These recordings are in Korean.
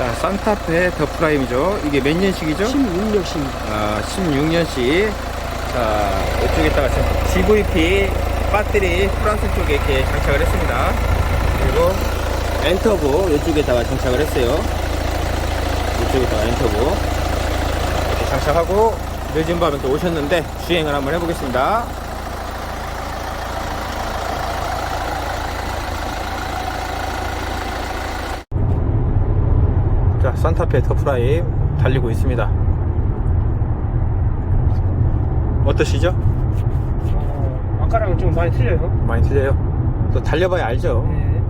자, 산타페 더 프라임이죠. 이게 몇 년식이죠? 16년씩입니다. 아, 16년씩. 자, 이쪽에다가 지금 GVP 배터리 프랑스 쪽에 이렇게 장착을 했습니다. 그리고 엔터보 이쪽에다가 장착을 했어요. 이쪽에다가 엔터보 이렇게 장착하고 늦은 밤에 또 오셨는데 주행을 한번 해보겠습니다. 자, 산타페 더 프라임 달리고 있습니다. 어떠시죠? 어, 아까랑은 좀 많이 틀려요. 많이 틀려요. 또 달려봐야 알죠. 네.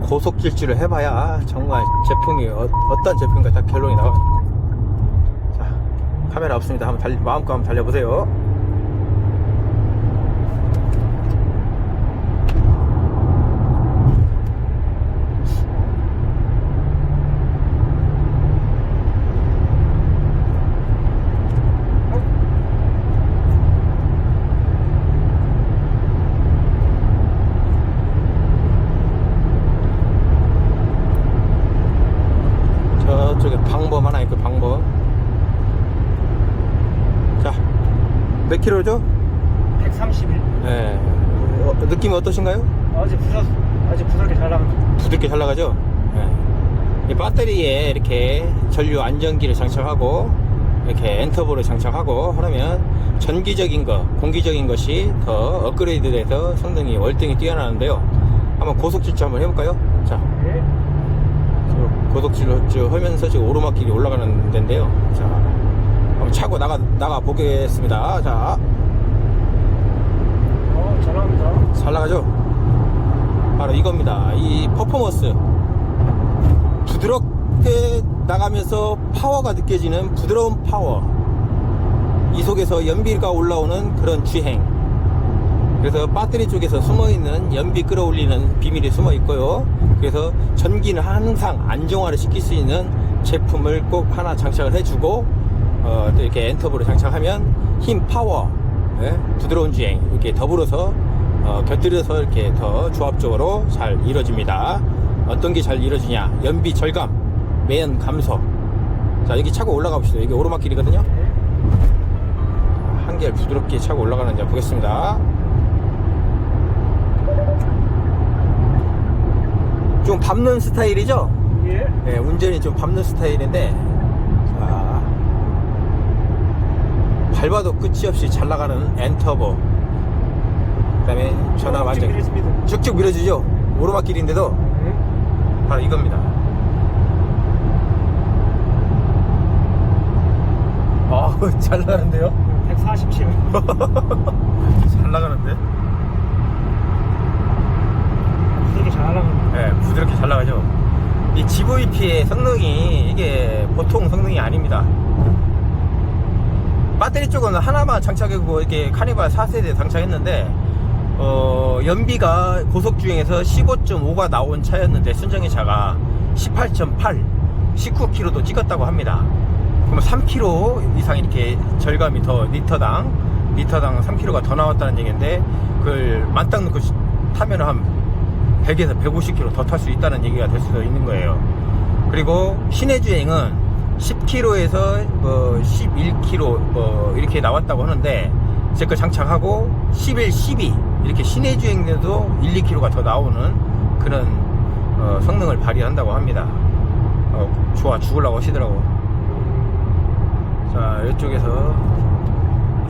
고속 질주를 해봐야 정말 제품이 어, 떤 제품인가 다 결론이 나와요. 자, 카메라 없습니다. 한번 달, 마음껏 한번 달려보세요. 저쪽에 방범 하나 있고 방범. 자, 몇 킬로죠? 131. 네. 어, 느낌이 어떠신가요? 아직 부서, 아직 부서게 잘 나갑니다. 부드럽게 잘 나가죠? 네. 이 배터리에 이렇게 전류 안전기를 장착하고 이렇게 엔터볼을 장착하고 하면 전기적인 거, 공기적인 것이 더 업그레이드 돼서 성능이 월등히 뛰어나는데요. 한번 고속 질주 한번 해볼까요? 자, 네. 저 고속 질주 하면서 지금 오르막길이 올라가는 데인데요. 자, 한번 차고 나가, 나가 보겠습니다. 자, 어, 잘 나갑니다. 잘 나가죠? 바로 이겁니다. 이 퍼포먼스. 부드럽게 나가면서 파워가 느껴지는 부드러운 파워. 이 속에서 연비가 올라오는 그런 주행. 그래서 배터리 쪽에서 숨어 있는 연비 끌어올리는 비밀이 숨어 있고요. 그래서 전기는 항상 안정화를 시킬 수 있는 제품을 꼭 하나 장착을 해주고, 어, 또 이렇게 엔터브를 장착하면 힘, 파워, 예, 부드러운 주행 이렇게 더불어서 어, 곁들여서 이렇게 더 조합적으로 잘 이루어집니다. 어떤 게 잘 이루어지냐? 연비 절감, 매연 감소. 자 여기 차고 올라가 봅시다. 여기 오르막길이거든요. 네. 한결 부드럽게 차고 올라가는지 보겠습니다. 좀 밟는 스타일이죠? 예. 네, 운전이 좀 밟는 스타일인데, 자, 밟아도 끝이 없이 잘 나가는 엔터보. 그 다음에 전화 완전 밀었습니다. 쭉쭉 밀어주죠? 오르막길인데도 네. 바로 이겁니다. 아, 잘 나가는데요? 147. 잘 나가는데? 되게 잘 나갑니다. 네, 부드럽게 잘 나가죠. 이 GVP의 성능이 이게 보통 성능이 아닙니다. 배터리 쪽은 하나만 장착하고 이렇게 카니발 4세대 장착했는데 어, 연비가 고속 주행에서 15.5가 나온 차였는데 순정의 차가 18.8, 19km도 찍었다고 합니다. 그러면 3km 이상 이렇게 절감이 더 리터당 리터당 3km가 더 나왔다는 얘기인데 그걸 만땅 놓고 시- 타면 한 100에서 150km 더 탈 수 있다는 얘기가 될 수도 있는 거예요. 그리고 시내 주행은 10km에서 뭐 11km 뭐 이렇게 나왔다고 하는데 제거 장착하고 11, 12 이렇게 시내 주행에도 1, 2km가 더 나오는 그런 어, 성능을 발휘한다고 합니다. 어, 좋아 죽으려고 하시더라고. 자 이쪽에서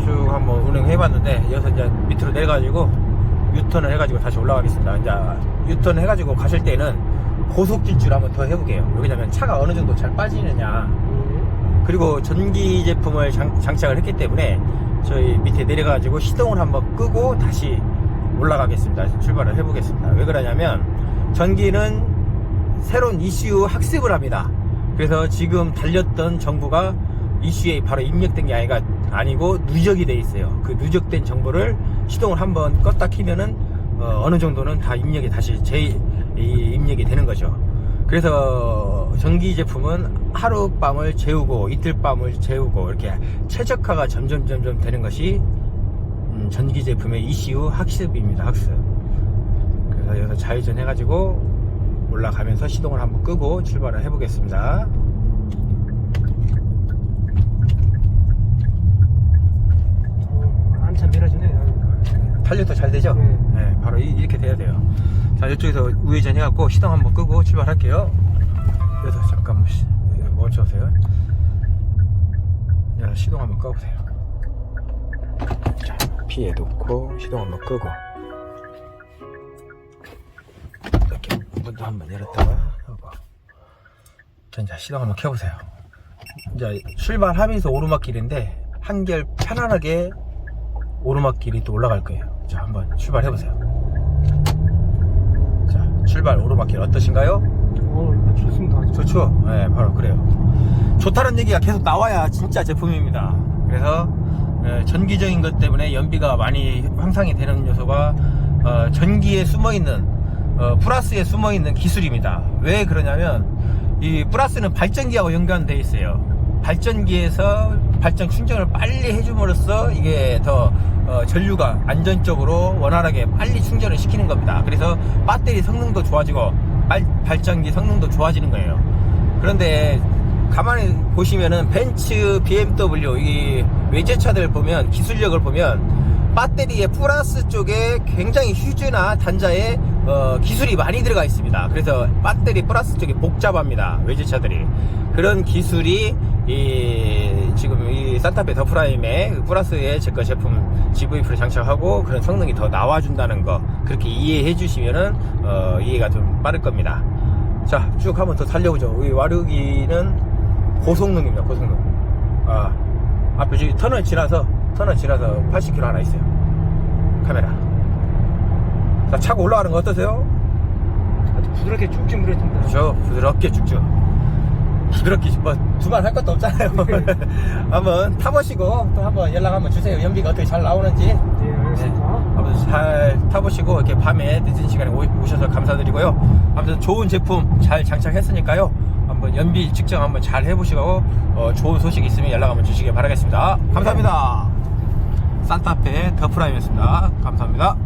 쭉 한번 운행해봤는데 여기서 이제 밑으로 내려가지고 유턴을 해가지고 다시 올라가겠습니다. 이제 유턴 해가지고 가실 때는 고속 질주를 한번 더 해볼게요. 왜냐면 차가 어느 정도 잘 빠지느냐. 그리고 전기 제품을 장, 장착을 했기 때문에 저희 밑에 내려가지고 시동을 한번 끄고 다시 올라가겠습니다. 출발을 해보겠습니다. 왜 그러냐면 전기는 새로운 이슈 학습을 합니다. 그래서 지금 달렸던 정보가 이슈에 바로 입력된 게 아니가 아니고 누적이 돼 있어요. 그 누적된 정보를 시동을 한번 껐다 키면은 어, 느 정도는 다 입력이 다시 재 이- 입력이 되는 거죠. 그래서 전기 제품은 하룻밤을 재우고 이틀밤을 재우고 이렇게 최적화가 점점 점점 되는 것이 음, 전기 제품의 ECU 학습입니다. 학습. 그래서 여기서 좌회전 해가지고 올라가면서 시동을 한번 끄고 출발을 해보겠습니다. 어, 한참 밀어주네. 탄력도 잘 되죠? 네. 네, 바로 이- 이렇게 돼야 돼요. 자, 이쪽에서 우회전 해갖고 시동 한번 끄고 출발할게요. 그래서 잠깐 시- 멈춰보세요. 자, 시동 한번 꺼보세요. 자, 피해 놓고 시동 한번 끄고 이렇게 문도 한번 열었다가 하고 자, 이제 시동 한번 켜보세요. 이제 출발하면서 오르막길인데 한결 편안하게 오르막길이 또 올라갈 거예요. 자, 한번 출발해 보세요. 자, 출발 오르막길 어떠신가요? 어, 좋습니다. 좋죠? 네, 바로 그래요. 좋다는 얘기가 계속 나와야 진짜 제품입니다. 그래서 예, 전기적인 것 때문에 연비가 많이 향상이 되는 요소가 어, 전기에 숨어 있는 어, 플러스에 숨어 있는 기술입니다. 왜 그러냐면 이 플러스는 발전기하고 연관되어 있어요. 발전기에서 발전 충전을 빨리 해줌으로써 이게 더 어, 전류가 안전적으로 원활하게 빨리 충전을 시키는 겁니다. 그래서 배터리 성능도 좋아지고 발, 발전기 성능도 좋아지는 거예요. 그런데 가만히 보시면은 벤츠, BMW 이 외제차들 보면 기술력을 보면 배터리의 플러스 쪽에 굉장히 휴즈나 단자에 어, 기술이 많이 들어가 있습니다. 그래서 배터리 플러스 쪽이 복잡합니다. 외제차들이 그런 기술이 이 지금 이 산타페 더 프라임의 그 플러스의 제거 제품 GV 프를 장착하고 그런 성능이 더 나와준다는 거 그렇게 이해해 주시면은 어, 이해가 좀 빠를 겁니다. 자, 쭉 한번 더 달려보죠. 이 와르기는 고성능입니다, 고성능. 아, 앞에 저기 터널 지나서, 터널 지나서 80km 하나 있어요. 카메라. 자, 차고 올라가는 거 어떠세요? 아주 부드럽게 쭉쭉 밀어준다. 그죠? 부드럽게 쭉쭉. 부드럽게, 뭐, 두말 할 것도 없잖아요. 한번 타보시고, 또 한번 연락 한번 주세요. 연비가 어떻게 잘 나오는지. 네, 알겠습니다. 아무튼 잘 타보시고 이렇게 밤에 늦은 시간에 오- 오셔서 감사드리고요. 아무튼 좋은 제품 잘 장착했으니까요. 한번 연비 측정 한번 잘 해보시고 어, 좋은 소식 있으면 연락 한번 주시기 바라겠습니다. 감사합니다. 산타페 더 프라임이었습니다. 감사합니다.